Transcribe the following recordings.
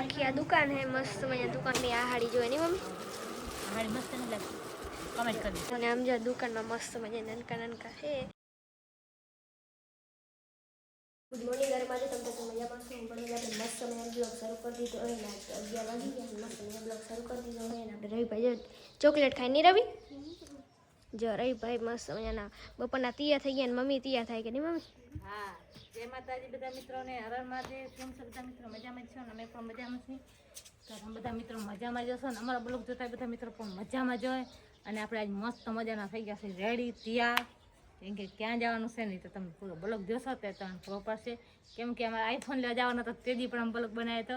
આખી આ દુકાન હે મસ્ત મજા દુકાનની આ હાડી જોઈએ નહીં મમ્મી. હાડી મસ્ત નહીં લાગે. કમેન્ટ કરી અને આમ જો દુકાનમાં મસ્ત મજા નાનકા નાનકા છે. ગુડ મોર્નિંગ ઘરે બાજુ તમે તો મજામાં છો? પણ આપણે મસ્ત મજાનો બ્લોગ શરૂ કરી દીધો. હોય અગિયાર વાગી ગયા મસ્ત મજાનો બ્લોગ શરૂ કરી દીધો. હોય આપણે રવિભાઈ ચોકલેટ ખાઈ નહીં રવિ? જો રવિભાઈ મસ્ત મજાના બપોરના તિયા થઈ ગયા ને મમ્મી તિયા થાય કે નહીં મમ્મી? હા. જય માતાજી બધા મિત્રોને હરણ મહાદેવ. કેમ છો બધા મિત્રો? મજામાં છો? ને અમે પણ મજામાં છીએ. તો બધા મિત્રો મજામાં જશો ને? અમારા બ્લોગ જોતા બધા મિત્રો પણ મજામાં જોઈએ અને આપણે આજ મસ્ત મજાના થઈ ગયા છે રેડી તૈયાર. કેમ કે ક્યાં જવાનું છે નહીં તો તમે પૂરો બ્લોગ જોશો તે તમને ખબર પડશે. કેમ કે અમારે આઈફોન લેવા જવાનો હતો તે દી પણ અમે બ્લોગ બનાવ્યો હતો.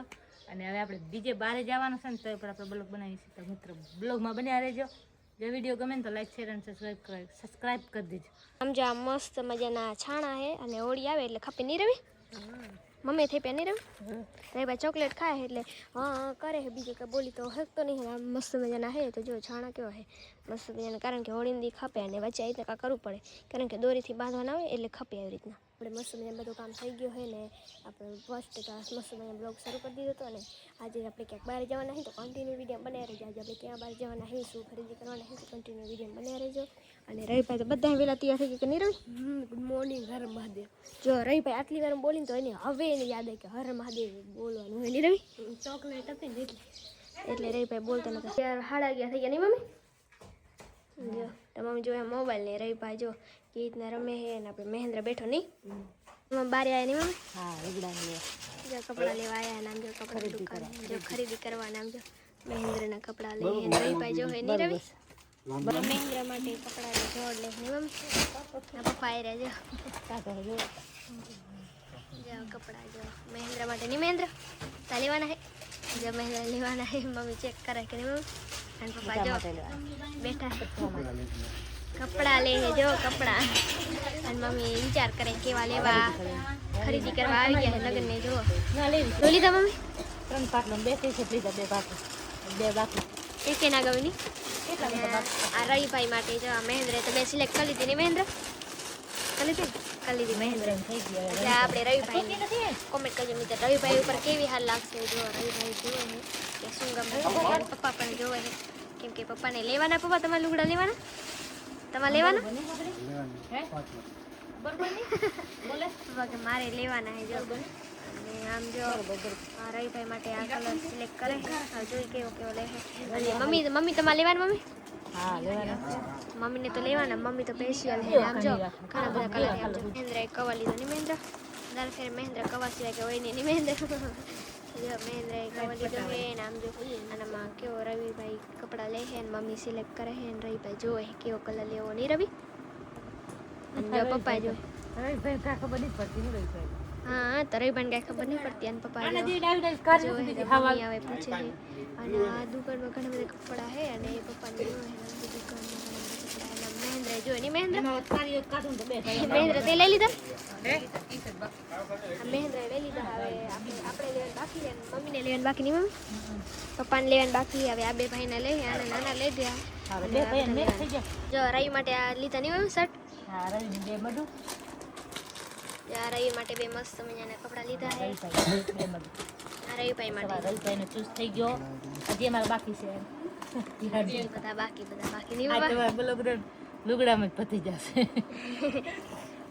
અને હવે આપણે બીજે બહાર જવાનું છે ને, તો પણ આપણે બ્લોગ બનાવીએ છીએ તો મિત્રો, બ્લોગમાં બન્યા રહેજો. જો વીડિયો ગમે તો લાઈક શેર અને સબસ્ક્રાઈબ કરી સબસ્ક્રાઈબ કરી દેજો. સમજા મસ્ત મજાના છાણા હે અને હોળી આવે એટલે ખપી નહીં રવી? મમ્મી થઈ પેની નહીં રે ભાઈ ચોકલેટ ખાય એટલે હા કરે છે. બીજું કંઈ બોલી તો હકતો નહીં. આમ મસ્ત મજાના હે તો જો છાણા કેવો હે મસ્ત મજાના કારણ કે હોળીની ખપે અને વચ્ચે આવી રીતે કાં કરવું પડે. કારણ કે દોરીથી બાંધવાના હોય એટલે ખપે આવી રીતના. આપણે મસ્ત બધું કામ થઈ ગયું હોય ને આપણે ફર્સ્ટ ક્લાસ મસ્ત મજાનો બ્લોગ શરૂ કરી દીધો હતો અને આજે આપણે ક્યાંક બહાર જવાના હોય તો કન્ટિન્યુ વીડિયો બનાવી રહેજો. આજે આપણે ક્યાં બહાર જવાના હોય શું ખરીદી કરવાના હોય તો કન્ટિન્યુ વીડિયો બનાવી રહેજો. અને રવિભાઈ તો બધા વહેલા તૈયાર થઈ ગયા કે નહીં રવિ ગુડ મોર્નિંગ હર મહાદેવ. જો રવિભાઈ આટલી વાર બોલીને તો એને હવે એને યાદ આવે કે હર મહાદેવ બોલવાનું હોય. નહીં રવિ ચોકલેટ હતી ને એટલે. એટલે રવિભાઈ બોલતા નથી હાડા ગયા થઈ ગયા નહીં મમ્મી? જો તો મમ્મી જો મોબાઈલ ને રવિભાઈ જો કે રીતના રમે હે ને આપણે મહેન્દ્ર બેઠો નહીં? મમ્મી બારે આવ્યા નહીં મમ્મી? હા રેગડાને જો કપડાં લેવા આવ્યા નામ જો કપડાં દુકાન જો ખરીદી કરવા નામ જો. મહેન્દ્રના કપડાં લે હે રવિભાઈ જો હે નહીં રવિ મહેન્દ્ર માટે કપડાં લે જોડ લે હે મમ્મી. આ પપ્પા આવી રહ્યા જો. જો કપડાં જો. મહેન્દ્ર માટે નહીં મહેન્દ્ર? તા લેવાના હે? જો મહેન્દ્ર લેવાના હે. મમ્મી ચેક કરે કે નહીં મમ્મી? અને પપ્પા જો બેઠા કપડાં લે જો કપડા અને મમ્મી વિચાર કરે કેવા લેવા ખરીદી કરવા આવી ગયા લગ્ન ને જો લીધા મમ્મી ત્રણ પાટલો બે શર્ટ લીધા બે બાકી બે બાકી એક એના બાકી આ રવિભાઈ માટે જો આ મહેન્દ્ર તો બે સિલેક્ટ કરી લીધી ને મહેન્દ્ર કરી લીધી કરી લીધી મહેન્દ્ર થઈ ગયા એટલે આપણે રવિભાઈ નથી કોમેન્ટ કરજો મિત્ર રવિભાઈ ઉપર કેવી હાલ લાગશે જો રવિભાઈ જોવે ને કે શું ગમે પપ્પા પણ જોવે ને કેમ કે પપ્પાને લેવાના પપ્પા? તમારે લુગડા લેવાના? તમારે લેવાના? હે? મારે લેવાના છે જો. અને આમ જો રવિભાઈ માટે આ કલર સિલેક્ટ કરે જોઈ કેવો કેવો લે અને મમ્મી મમ્મી તમારે લેવાના મમ્મી? હા લેવાના મમ્મીને તો લેવાના મમ્મી તો સ્પેશિયલ છે. આમ જો ઘણા બધા કલર આમ જો. મહેન્દ્ર કવા લીધો. ની મહેન્દ્ર દર ફેર મહેન્દ્ર કવા સિવાય કે હોય નહીં. ની મહેન્દ્ર જો મહેન્દ્ર કવા લીધો હે ને આમ જો માં કેવો રવિભાઈ કપડાં લે હે ને મમ્મી સિલેક્ટ કરે હે ને રવિભાઈ જોવે કેવો કલર લેવો નહીં રવિ? અને પપ્પા જો રવિભાઈ ભાઈ કા ખબર નહીં પડતી હું હા તરઈ પણ કાંઈ ખબર નહીં પડતી. અને પપ્પા જો જે મમ્મી આવે પૂછે છે. અને આ દુકાનમાં ઘણા બધા કપડા છે અને એ પપ્પાને જોવે છે. દુકાનમાં મહેન્દ્ર મહેન્દ્ર? તો મહેન્દ્ર લઈ લીધા? હે? મહેન્દ્ર લઈ લીધા હવે આપણે લેવાનું બાકી મમ્મીને લેવાનું બાકી નહીં મમ્મી? પપ્પાને લેવાનું બાકી હવે આ બે ભાઈને લઈ અને નાના લઈ ગયા. હા જો રવિ માટે આ લીધા નહીં શર્ટ? હા બધું. રવિ માટે બે મસ્ત મજાના કપડાં લીધા છે. રવિ ભાઈ બે બધું આ રવિભાઈ માટે. રવિ ચૂસ થઈ ગયો. હજી અમારે બાકી છે. બધા બાકી બધા બાકી. નહીં આ બાબા લુગડામાં જ પતી જશે.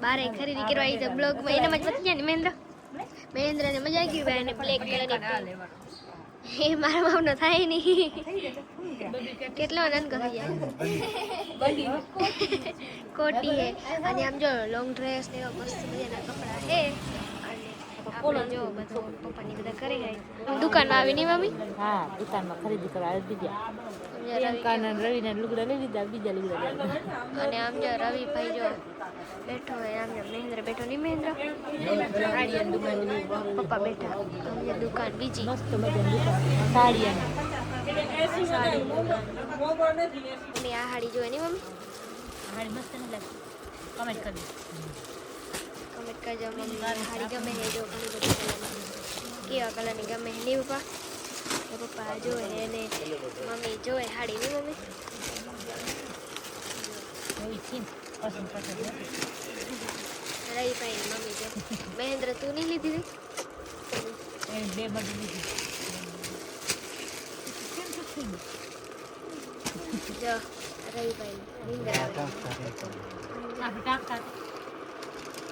બારે ખરીદી કરવા આવી બ્લોગમાં. એનામાં જ પતી જાય ને મહેન્દ્ર? મહેન્દ્રને મજા આવી ગઈ ભાઈ બ્લેક કલરની એ મારા મામનો થાય નહીં. કેટલો આનંદ જાય કોટી હે. અને આમ જો લોંગ ડ્રેસ ને એવા મસ્ત મજાના કપડાં હે. આપણે જો બધું પપ્પાની બધા કરી ગઈ દુકાનમાં આવી નહીં મમ્મી? હા દુકાનમાં ખરીદી કરવા આવી બીજા રવિ પ્રિયંકા ને રવિ ને લુગડા લઈ લીધા બીજા લુગડા લીધા. અને આમ જો રવિભાઈ જો બેઠો હોય મહેન્દ્ર બેઠો નહીં. મહેન્દ્ર પપ્પા બેઠા. અમને દુકાન બીજી. મમ્મી આ હાડી જોઈ નહીં મમ્મી? કમેન્ટ કરી કમેન્ટ કરજો, મમ્મી. હાડી ગમે છે, જો ઘણી બધી કલરની. કેવા કલરની ગમે છે નહીં પપ્પા પપ્પા જોવે એને. મમ્મી જોવે હાડી, નહીં, મમ્મી? એવી છે મમ્મી મહેન્દ્ર તું નહીં લીધી. હતી બે બધી જો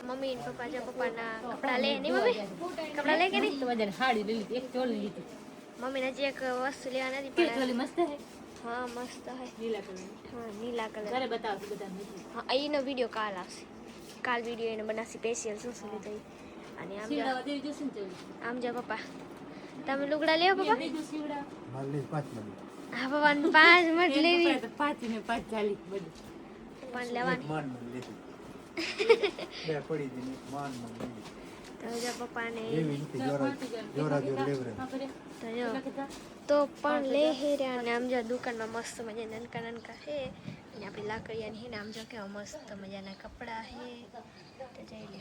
મમ્મી ને પપ્પા જો પપ્પાના કપડા લે નહીં મમ્મી કપડાં લે કે નહીં તો સાડી લઈ લીધી એક ચોળી લીધી મમ્મીને હજી એક વસ્તુ લેવા નથી મસ્ત હે હા મસ્ત હે. નીલા કલર. હા નીલા કલર. ઘરે બતાવશું બધા. હા અહીંનો વીડિયો કાલ આવશે. કાલ વીડિયો એને બનાવશે સ્પેશિયલ શું શું લીધું. અને આમ જા દેવી જોશે ને ચોળી આમ જા પપ્પા. તમે લુગડા લેવો પપ્પા? હા પપ્પા પાંચ મત લેવી. પાંચ ને પાંચ ચાલી બધું. પણ લેવાની. જો પપ્પાને તો જો તો પણ લે હેર્યા અને આમ જો દુકાનમાં મસ્ત મજા નાનકા નાનકા હે. અને આપણી લાકડિયાની હે ને આમ જો કેવા મસ્ત મજાના કપડાં હે. તો જઈ લે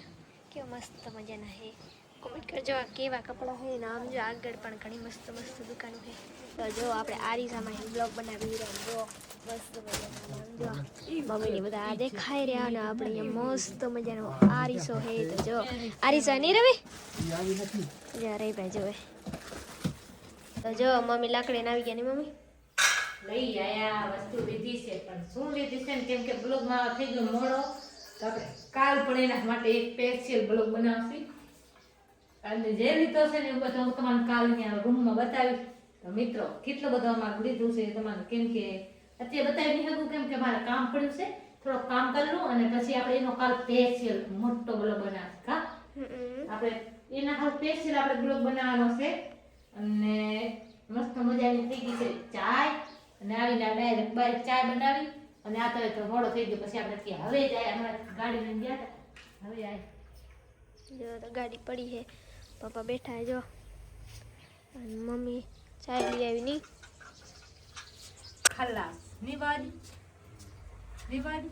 કેવા મસ્ત મજાના હે. કોમેન્ટ આ કેવા કપડાં હોય ને આમ જો આગળ પણ ઘણી મસ્ત મસ્ત દુકાનો છે. તો જો આપણે આરીસામાં હે બ્લોગ બનાવી રહ્યા જો, મસ્ત મમ્મીને આ દેખાઈ રહ્યા આપણે મસ્ત મજાનો આરીસો હે તો જો, આરીસો નહીં રવિ જો ભાઈ જોવે તો જો, મમ્મી લાકડી આવી ગયા ની મમ્મી? કાલ પણ એના માટે એક સ્પેશિયલ બ્લોગ બનાવશું. અને જે લીધો છે ને એ બધો હું તમને કાલ અહીંયા રૂમમાં બતાવીશ. તો મિત્રો કેટલો બધો અમારે લીધું છે તમારે કેમ કે અત્યારે બતાવી નહીં શકું કેમ કે મારે કામ પડ્યું છે. થોડોક કામ કરી લઉં અને પછી આપણે એનો કાલ સ્પેશિયલ મોટો બ્લોક બનાવીશ કા આપણે એના હાલ સ્પેશિયલ આપણે બ્લોગ બનાવવાનો છે. અને મસ્ત મજાની થઈ ગઈ છે ચાય. અને આવીને ડાયરેક્ટ બાય ચાય બનાવી. અને આ તો તો મોડો થઈ ગયો પછી આપણે કે હવે જાય અમારે ગાડી લઈને ગયા હતા. હવે આય. જો તો ગાડી પડી છે. પપ્પા બેઠા જો. અને મમ્મી ચાય લઈ આવી નહીં ખલાસ. નિવાડી નિવાડી